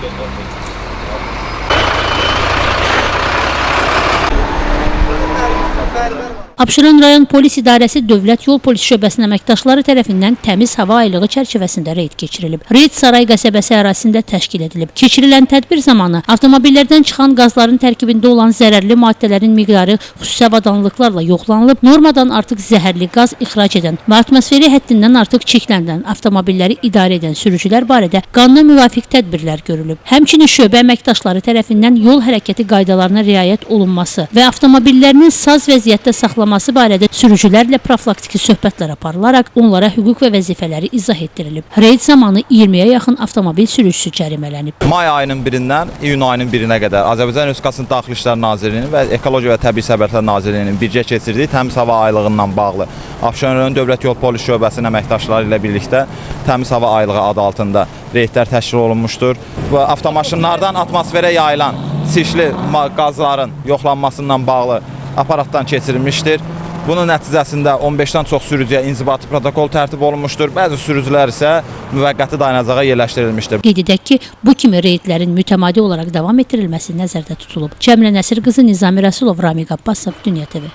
Deus abençoe. Abşeron rayon polis idarəsi Dövlət Yol Polis Şöbəsinin əməkdaşları tərəfindən təmiz hava aylığı çərçivəsində reyd keçirilib. Reyd Saray qəsəbəsi ərazisində təşkil edilib. Keçirilən tədbir zamanı avtomobillərdən çıxan qazların tərkibində olan zərərli maddələrin miqdarı xüsusi avadanlıqlarla yoxlanılıb, normadan artıq zəhərli qaz ixrac edən və atmosferi həddindən artıq çirkləndirən avtomobilləri idarə edən sürücülər barədə qanuna müvafiq tədbirlər görülüb. Həmçinin şöbə əməkdaşları tərəfindən yol hərəkəti qaydalarına riayət olunması və avtomobillərinin saz vəziyyətdə saxlaması barədə sürücülərlə profilaktiki söhbətlər aparılaraq onlara hüquq və vəzifələri izah etdirilib. Reyd zamanı 20-yə yaxın avtomobil sürücüsü cərimələnib. May ayının 1-dən iyun ayının 1-nə qədər Azərbaycan Respublikasının Daxili İşlər Nazirliyinin və Ekologiya və Təbii Sərvətlər Nazirliyinin birgə keçirdiyi təmiz hava aylığından bağlı Abşeron Dövlət Yol Polis Şöbəsinin əməkdaşları ilə birlikdə təmiz hava aylığı adı altında reydlər təşkil olunmuşdur və avtomaşınlardan atmosferə yayılan sirkli ma- qazların yoxlanmasından bağlı aparatdan keçirilmişdir. Bunun nəticəsində 15-dən çox sürücüyə inzibati protokol tərtib olunmuşdur. Bəzi sürücülər isə müvəqqəti dayanacağa yerləşdirilmişdir. Qeyd edək ki, bu kimi reydlərin mütəmadi olaraq davam etdirilməsi nəzərdə tutulub. Cəmilə Nəsir qızı Nizami Rəsulov, Ramiq Abbasov, Dünya TV.